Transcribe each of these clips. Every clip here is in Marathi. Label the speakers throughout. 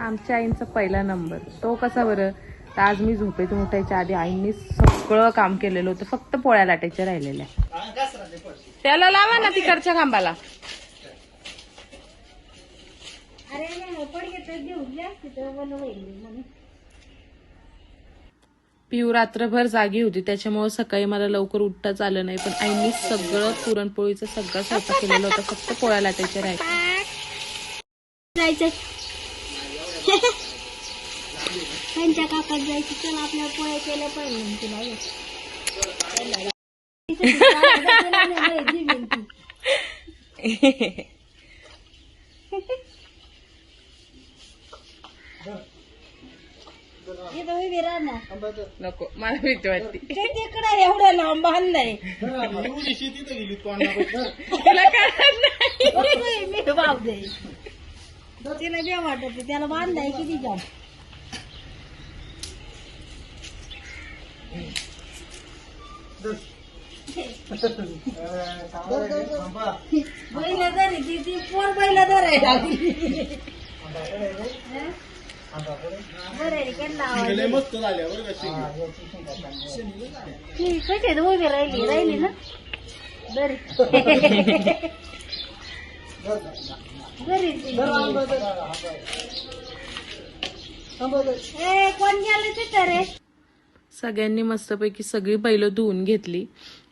Speaker 1: आमच्या आईंचा पहिला नंबर. तो कसा बरं? तर आज मी झोपेतून उठायच्या आधी आईंनी सगळं काम केलेलं होतं. फक्त पोळ्या लाटायच्या राहिलेल्या. त्याला लावा ना तिकडच्या खांबाला. पिऊ रात्रभर जागी होती. त्याच्यामुळे सकाळी मला लवकर उठताच आलं नाही. पण आईंनी सगळं पुरणपोळीचं सगळं स्वयंपाक केलेलं होतं. फक्त पोळ्या लाटायच्या राहायच्या
Speaker 2: जायचंय. त्यांच्या काकात जायचं चला आपल्या पोळ्या केल्या पाहिजे तुला.
Speaker 1: नको मला भीती वाटते.
Speaker 2: तिकडे एवढं लांब नाही.
Speaker 1: तुला कळत नाही.
Speaker 2: मी भाव दे. तिला जे वाटत त्याला बांधाय किती जाम बैल धरी ती ती पोर बैल बरं आहे, कशी उभी राहिली राहिली ना? दरी दरी कोण गेलं तिथं रे?
Speaker 1: सगळ्यांनी मस्तपैकी सगळी बैल धुवून घेतली.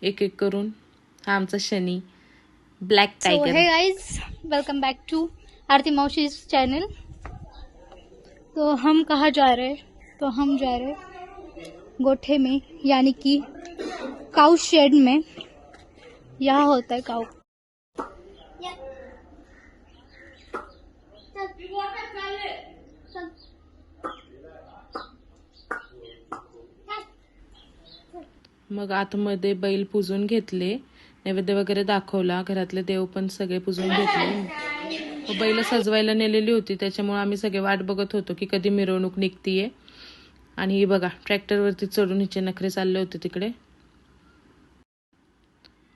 Speaker 1: एक एक करून. हा आमचा Shani. Black
Speaker 3: so
Speaker 1: tiger
Speaker 3: hey guys welcome back to Aarti Mausi channel तो हम कहाँ जा रहे? तो हम जा रहे गोठे में यानी कि काउ शेड में. यहाँ होता है काउ
Speaker 1: मग आतमध्ये बैल पुजून घेतले नैवेद्य वगैरे दाखवला घरातले देव पण सगळे पुजून घेतले. बैल सजवायला नेलेली होती त्याच्यामुळे आम्ही सगळे वाट बघत होतो की कधी मिरवणूक निघतीये. आणि ही बघा ट्रॅक्टरवरती चढून हिचे नखरे चालले होते तिकडे.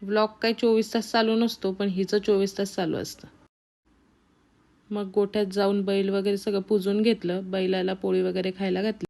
Speaker 1: ब्लॉक काही चोवीस तास चालू नसतो पण हिचं चोवीस तास चालू असतं. मग गोठ्यात जाऊन बैल वगैरे सगळं पुजून घेतलं बैलाला पोळी वगैरे खायला घातली.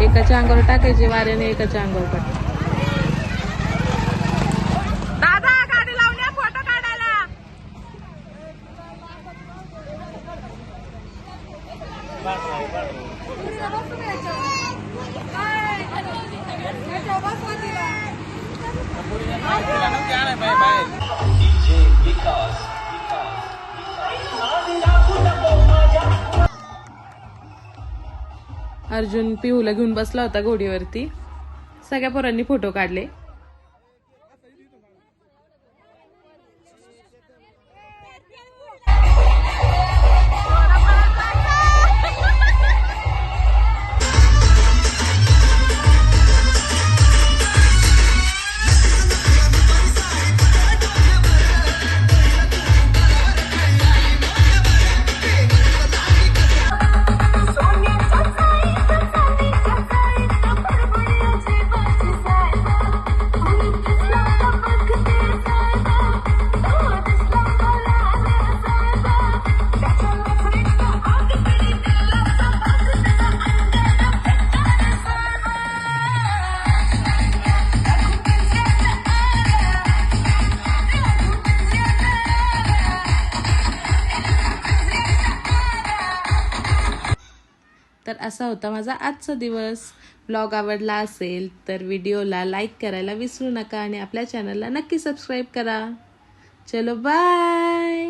Speaker 1: एकाच्या अंगावर टाकायचे वाऱ्याने एकाच्या अंगावर टाकायचे. दादा अर्जुन पिहूला घेऊन बसला होता घोडीवरती. सगळ्या पोरांनी फोटो काढले. तर असा होता माझा आजचा दिवस. ब्लॉग आवडला असेल तर व्हिडिओला लाईक करायला विसरू नका आणि आपल्या चॅनलला नक्की सबस्क्राईब करा. चलो बाय